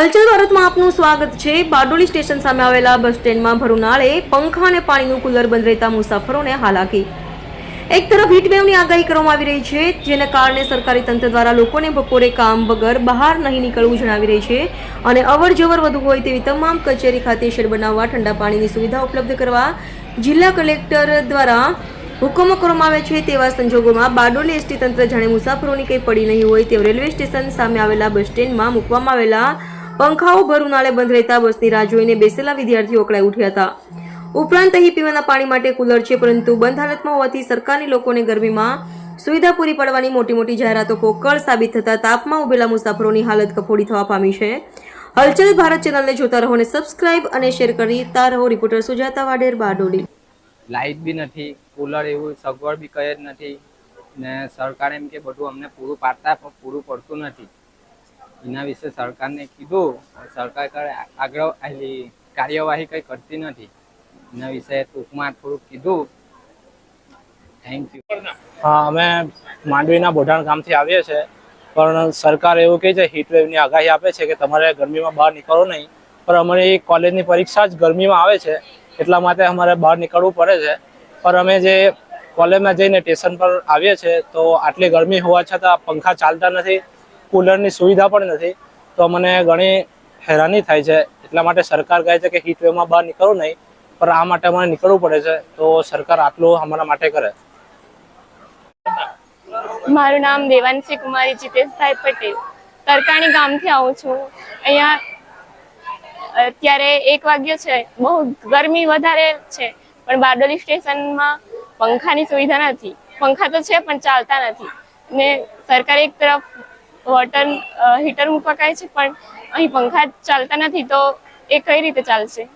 હલચલ ભારતમાં આપનું સ્વાગત છે. બારડોલી સ્ટેશન સામે આવેલા બસ સ્ટેન્ડમાં ભરૂનાળે પંખા અને પાણીનું કુલર બંધ રહેતા મુસાફરોને હાલાકી. એક તરફ હીટવેવની આગાહી કરવામાં આવી રહી છે, જેના કારણે સરકારી તંત્ર દ્વારા લોકોને બપોરે કામ વગર બહાર નહીં નીકળવું જણાવી રહી છે અને અવર જવર વધુ હોય તેવી તમામ કચેરી ખાતે શેડ બનાવવા, ઠંડા પાણીની સુવિધા ઉપલબ્ધ કરવા જિલ્લા કલેક્ટર દ્વારા હુકમો કરવામાં આવ્યા છે. તેવા સંજોગોમાં બારડોલી એસટી તંત્ર જાણે મુસાફરોની કંઈ પડી નહીં હોય તેવું રેલવે સ્ટેશન સામે આવેલા બસ સ્ટેન્ડમાં મૂકવામાં આવેલા પંખાઓ ભર ઉનાળે બંધ રહેતા બસની રાહ જોઈને બેસેલા વિદ્યાર્થીઓ અકળાઈ ઉઠ્યા હતા. ઉપરાંત અહીં પીવાના પાણી માટે કુલર છે, પરંતુ બંધ હાલતમાં હોવાથી સરકારની લોકોને ગરમીમાં સુવિધા પૂરી પાડવાની મોટી મોટી જાહેરાતો પોકળ સાબિત થતા તાપમાં ઉભેલા મુસાફરોની હાલત કફોડી થવા પામી છે. હલચલ ભારત ચેનલને જોતા રહો અને સબસ્ક્રાઇબ અને શેર કરતા રહો. રિપોર્ટર સુજાતા વાડેર બારડોલી. લાઇટ બી નથી, કુલર એવું સગવડ બી કઈ જ નથી ને સરકાર એમ કે બધું અમને પૂરું પાડતા પણ પૂરું પડતું નથી. એના વિશે સરકારને કીધું. સરકાર કરે આગળ આલી કાર્યવાહી કંઈ કરતી નથી. એના વિશે ટૂંકમાં થોડુંક કીધું. થેન્ક યુ હા, અમે માંડવીના બોઢાણ ગામથી આવીએ છીએ. પણ સરકાર એવું કહે છે હીટવેવની આગાહી આપે છે કે તમારે ગરમીમાં બહાર નીકળવું નહીં. પણ અમારી કોલેજની પરીક્ષા જ ગરમીમાં આવે છે. એટલા માટે અમારે બહાર નીકળવું પડે છે. પણ અમે જે કોલેજમાં જઈને સ્ટેશન પર આવીએ છીએ, તો આટલી ગરમી હોવા છતાં પંખા ચાલતા નથી. કુલરની સુવિધા પણ નથી, તો મને ઘણી હેરાની થાય છે. એટલા માટે સરકાર કહે છે કે હીટ બહાર નીકળવું નહીં, પણ આ માટે અમારે નીકળવું પડે છે, તો સરકાર આટલું અમારા માટે કરે. મારું નામ દેવાંશી કુમારી જીતેશભાઈ પટેલ. તરકાણી ગામથી આવું છું. અહીંયા, અત્યારે એક વાગ્યો છે. બહુ ગરમી વધારે છે, પણ બારડોલી સ્ટેશનમાં પંખાની સુવિધા નથી. પંખા તો છે, પણ ચાલતા નથી. ને સરકારે એક તરફ વોટર હીટર મૂકવા કહે છે, પણ અહીં પંખા ચાલતા નથી, તો એ કઈ રીતે ચાલશે?